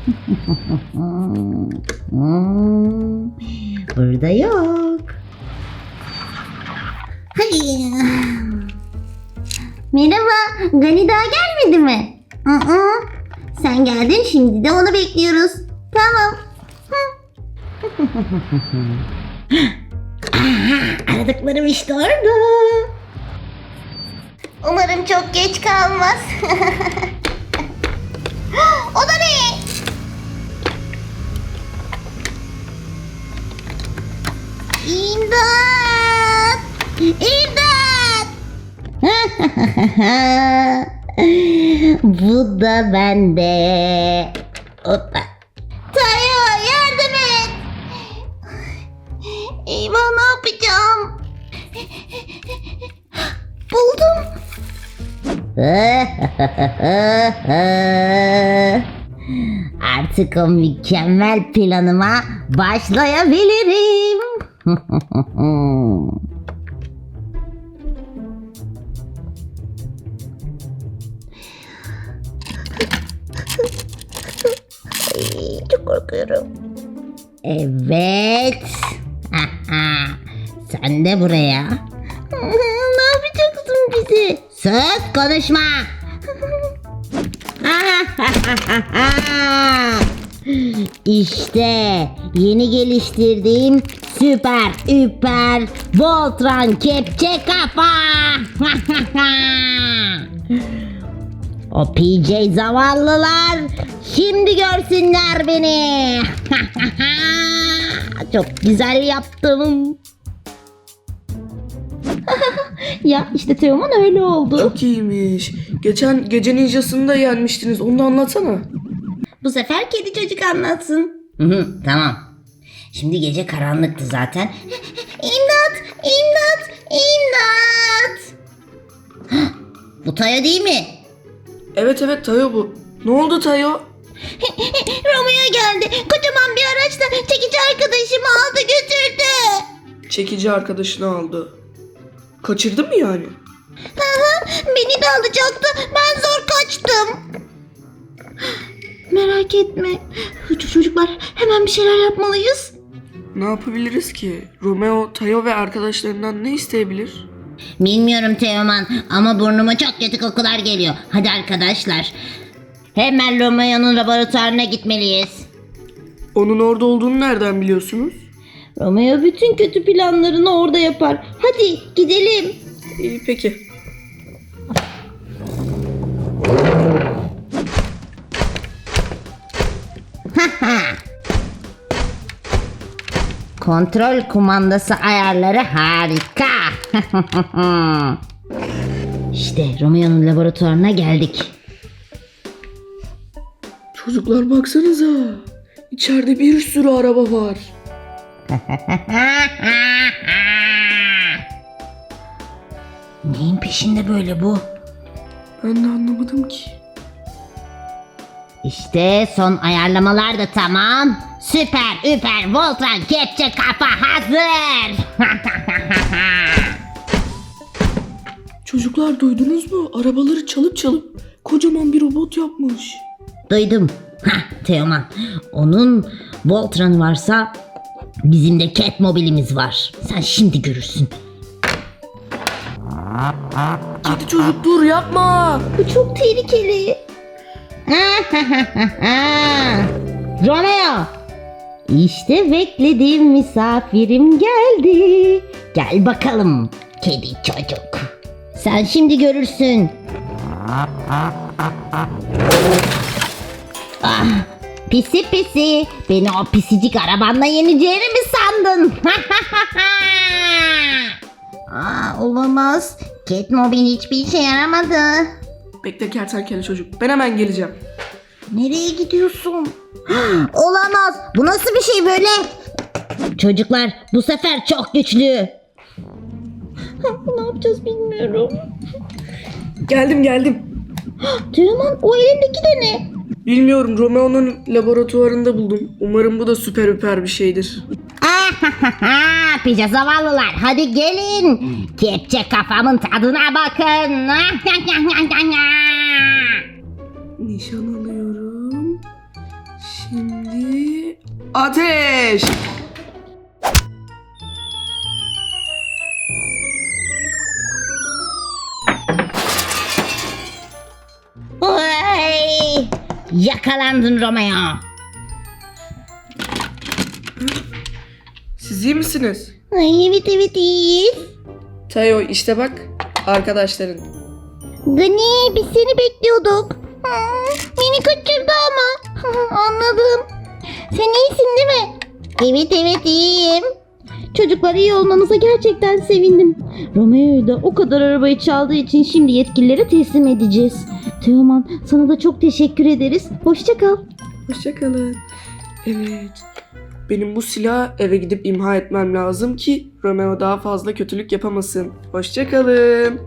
Burada yok. Hay. Merhaba, Gani daha gelmedi mi? Aa, sen geldin şimdi de onu bekliyoruz. Tamam. Aha, aradıklarım işte orada. Umarım çok geç kalmaz. o da ne? İmdat! İmdat! Bu da bende. Hoppa. Tayo yardım et. Eyvah ne yapacağım? Buldum. Artık o mükemmel planıma başlayabilirim. Çok korkuyorum. Evet. Sen de buraya. ne yapacaksın bizi? Sus konuşma. işte yeni geliştirdiğim süper üper Voltron kepçe kafa. o PJ zavallılar şimdi görsünler beni. Çok güzel yaptım. ya işte Teoman öyle oldu. Çok iyiymiş. Geçen gece ninjasını da yenmiştiniz. Onu da anlatsana. Bu sefer kedi çocuk anlatsın. tamam. Şimdi gece karanlıktı zaten. İmdat! İmdat! İmdat! Bu Tayo değil mi? Evet evet Tayo bu. Ne oldu Tayo? Romeo geldi. Kocaman bir araçla çekici arkadaşımı aldı götürdü. Çekici arkadaşını aldı. Kaçırdı mı yani? Hı hı, Beni de alacaktı. Ben zor kaçtım. Merak etme. Çocuklar hemen bir şeyler yapmalıyız. Ne yapabiliriz ki? Romeo, Tayo ve arkadaşlarından ne isteyebilir? Bilmiyorum Teoman ama burnuma çok kötü kokular geliyor. Hadi arkadaşlar. Hemen Romeo'nun laboratuvarına gitmeliyiz. Onun orada olduğunu nereden biliyorsunuz? Romeo bütün kötü planlarını orada yapar. Hadi gidelim. İyi peki. Kontrol kumandası ayarları harika. işte Romeo'nun laboratuvarına geldik. Çocuklar baksanıza. İçeride bir sürü araba var. Neyin peşinde böyle bu? Ben de anlamadım ki. İşte son ayarlamalar da tamam. Süper, üper, Voltron, kepçe kafa hazır. Çocuklar duydunuz mu? Arabaları çalıp çalıp kocaman bir robot yapmış. Duydum. Hah, Teoman. Onun Voltron'u varsa bizim de Catmobile'imiz var. Sen şimdi görürsün. Kedi çocuk dur yapma. Bu çok tehlikeli. Romeo. İşte beklediğim misafirim geldi. Gel bakalım kedi çocuk. Sen şimdi görürsün. Ah, pisi pisi. Beni o pisicik arabanla yeneceğini mi sandın? Aa, olamaz. Catmobile hiçbir işe yaramadı. Bekle kertenkele çocuk. Ben hemen geleceğim. Nereye gidiyorsun? Olamaz. Bu nasıl bir şey böyle? Çocuklar bu sefer çok güçlü. ne yapacağız bilmiyorum. Geldim geldim. Teoman o elindeki de ne? Bilmiyorum Romeo'nun laboratuvarında buldum. Umarım bu da süper üper bir şeydir. Pija zavallılar hadi gelin. Kepçe kafamın tadına bakın. Ateş! Oy! Yakalandın Romeo. Siz iyi misiniz? Ay evet evet iyiyiz. Tayo işte bak arkadaşların. Gani biz seni bekliyorduk. Hmm, Beni kaçırdı ama. Anladım. Sen iyisin değil mi? Evet evet iyiyim. Çocuklar iyi olmanıza gerçekten sevindim. Romeo'yu da o kadar arabayı çaldığı için şimdi yetkililere teslim edeceğiz. Teoman sana da çok teşekkür ederiz. Hoşça kal. Hoşçakalın. Evet. Benim bu silahı eve gidip imha etmem lazım ki Romeo daha fazla kötülük yapamasın. Hoşçakalın.